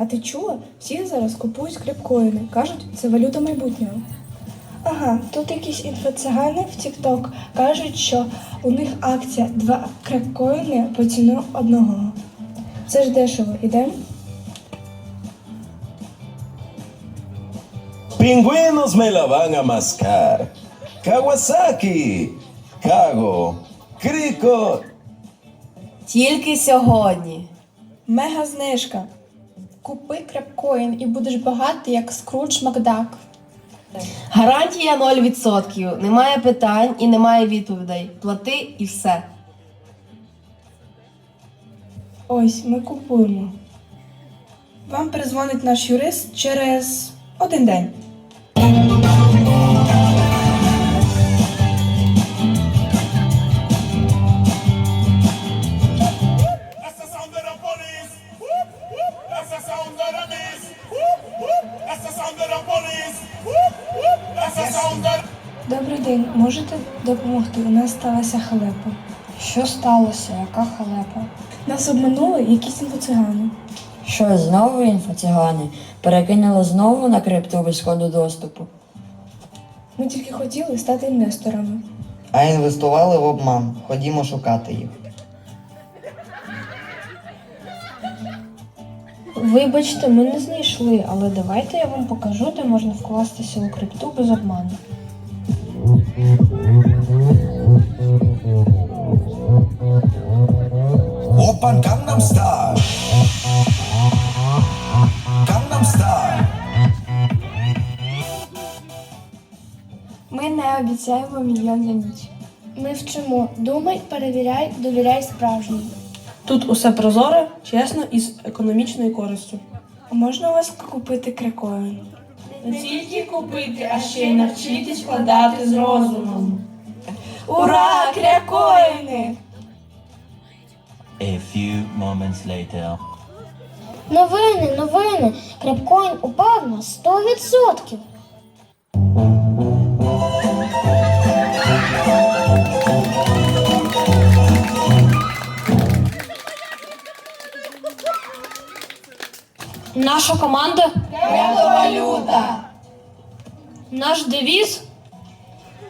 а ти чула? Всі зараз купують крипкоїни. Кажуть, це валюта майбутнього. Ага, тут якісь інфоцигани в TikTok кажуть, що у них акція два крипкоїни по ціну одного. Це ж дешево, ідемо? Pingüinos me la van a mascar. Kawasaki, Kago, Кріко. Тільки сьогодні. Мега знижка. Купи крепкоін і будеш багатий, як Скрудж Макдак. Гарантія 0%. Немає питань і немає відповідей. Плати і все. Ось, ми купуємо. Вам перезвонить наш юрист через один день. Сталася халепа. Що сталося? Яка халепа? Нас обманули якісь інфоцигани. Що, знову інфоцигани? Перекинули знову на крипту без коду доступу. Ми тільки хотіли стати інвесторами. А інвестували в обман. Ходімо шукати їх. Вибачте, ми не знайшли, але давайте я вам покажу, де можна вкластися у крипту без обману. Опан Gangnam Style. Gangnam Style. Ми не обіцяємо мільйон за ніч. Ми вчимо. Думай, перевіряй, довіряй справжнім. Тут усе прозоре, чесно і з економічною користю. А можна у вас купити крикоін? Не тільки купити, а ще й навчитись вкладати з розумом. Ура! Крякоїни! A few moments later. Новини, новини. Крепкоін упав на 100%. Наша команда Криптовалюта. Наш девіз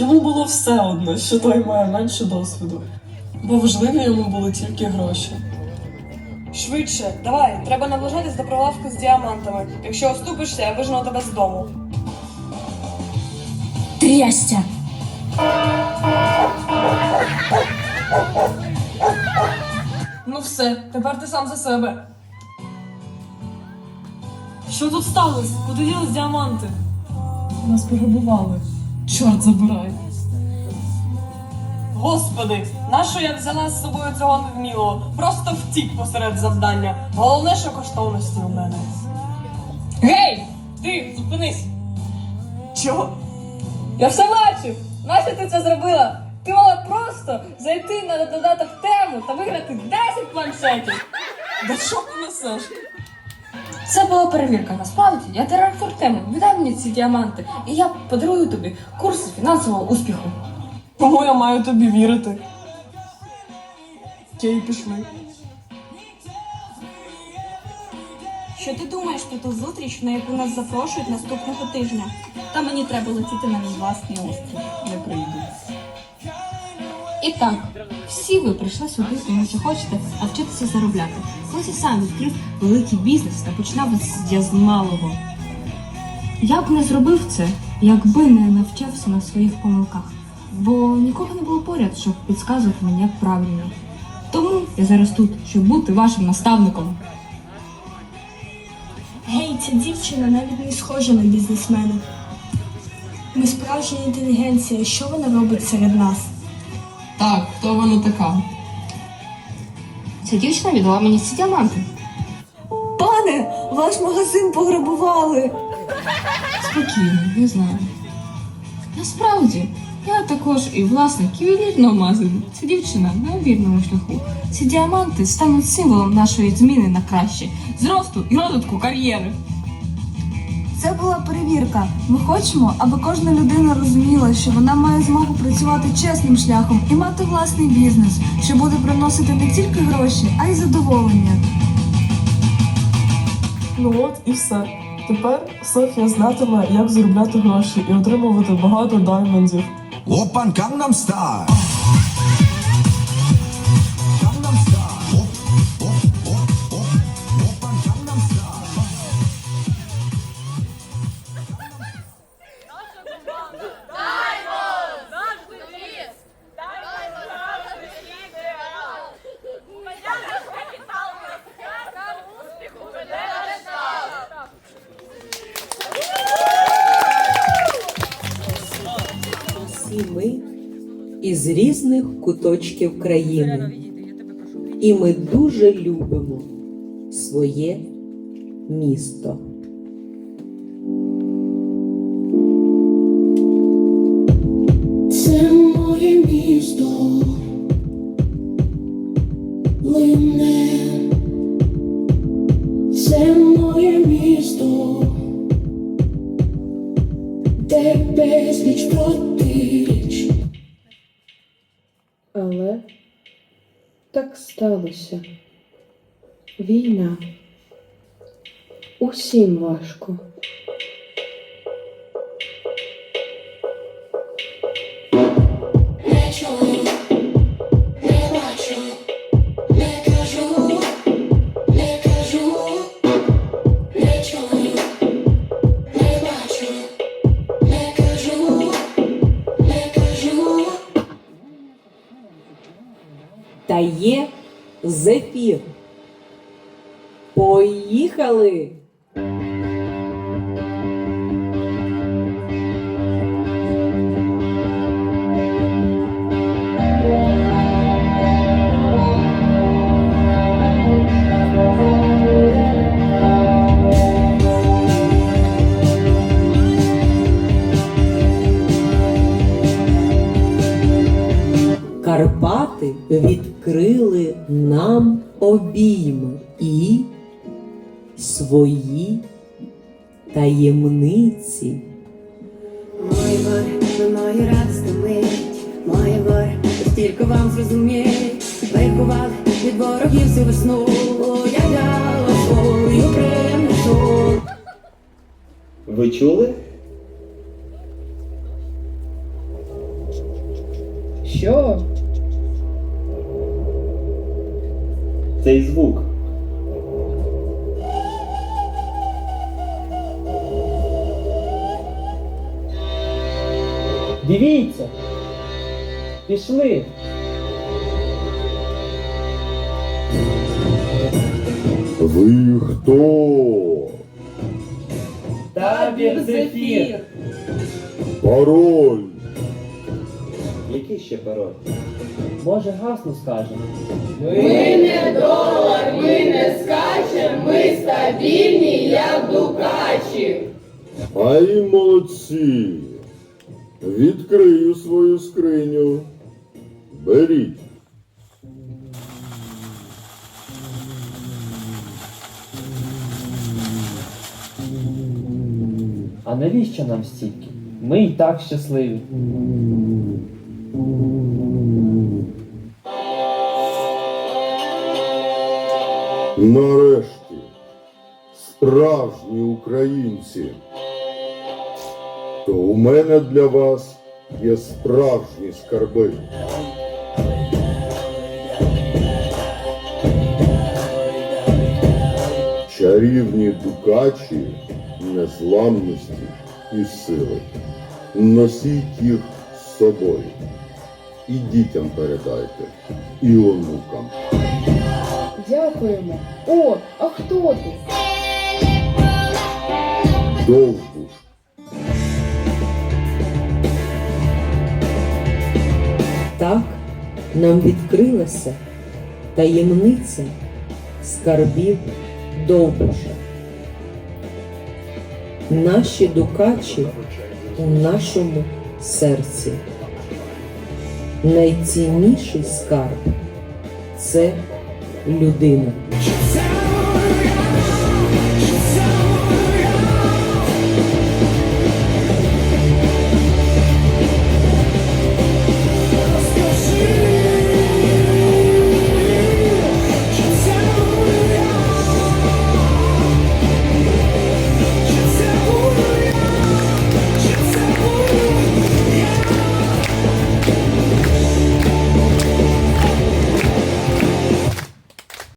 Йому було все одно, що той має менше досвіду, бо важливі йому були тільки гроші. Швидше, давай, треба наближатись до прилавку з діамантами. Якщо оступишся, я вижену тебе з дому. Трястя. Ну все, тепер ти сам за себе. Що тут сталося? Куди ділись діаманти? Нас пограбували. Чорт забирай. Господи, нащо я взяла з собою цього невмілого? Просто втік посеред завдання. Головне, що коштовності у мене. Гей! Ти, зупинись! Чого? Я все бачив! Нащо ти це зробила? Ти мала просто зайти на додаток тему та виграти 10 планшетів. Да що ти несеш? Це була перевірка. Насправді я директор теми. Віддай мені ці діаманти, і я подарую тобі курси фінансового успіху. Кому я маю тобі вірити? Окей, пішли. Що ти думаєш про ту зустріч, на яку нас запрошують наступного тижня? Та мені треба летіти на мій власний острів. Не прийду. І так, всі ви прийшли сюди, тому що хочете навчитися заробляти. Хтось сам відкрив великий бізнес та починав з малого. Я б не зробив це, якби не навчався на своїх помилках, бо нікого не було поряд, щоб підказувати мені, як правильно. Тому я зараз тут, щоб бути вашим наставником. Гей, ця дівчина навіть не схожа на бізнесмена. Ми справжня інтелігенція. Що вона робить серед нас? Так, хто вона така? Ця дівчина віддала мені ці діаманти. Пане, ваш магазин пограбували. Спокійно, не знаю. Насправді, я також і власник ювелірного магазину. Ця дівчина на вірному шляху. Ці діаманти стануть символом нашої зміни на краще, зросту і розвитку кар'єри. Це була перевірка. Ми хочемо, аби кожна людина розуміла, що вона має змогу працювати чесним шляхом і мати власний бізнес, що буде приносити не тільки гроші, а й задоволення. Ну от і все. Тепер Софія знатиме, як заробляти гроші і отримувати багато даймондів. Опан Gangnam Style. Із різних куточків країни. І ми дуже любимо своє місто. Це Але так сталося. Війна. Усім важко. Та є зефір. Поїхали! Відкрили нам обійми і свої таємниці. Мой вор, ви мої радості мить, мой вор, тільки вам зрозуміть, ликували від ворогів всю весну, я дала свою принесу. Ви чули? Що? Цей звук. Дивіться. Пішли. Ви хто? Табір зефір. Пароль. Який ще пароль? Може гасло скажемо. Ай, молодці. Відкрию свою скриню. Беріть. А навіщо нам стільки? Ми і так щасливі. Нарешті. Справжні українці. То у мене для вас є справжні скарби. Чарівні дукачі незламності і сили. Носіть їх з собою. І дітям передайте, і онукам. Дякуємо. О, а хто ти? Довбуш. Так нам відкрилася таємниця скарбів Довбуша. Наші дукачі у нашому серці. Найцінніший скарб це людина. Це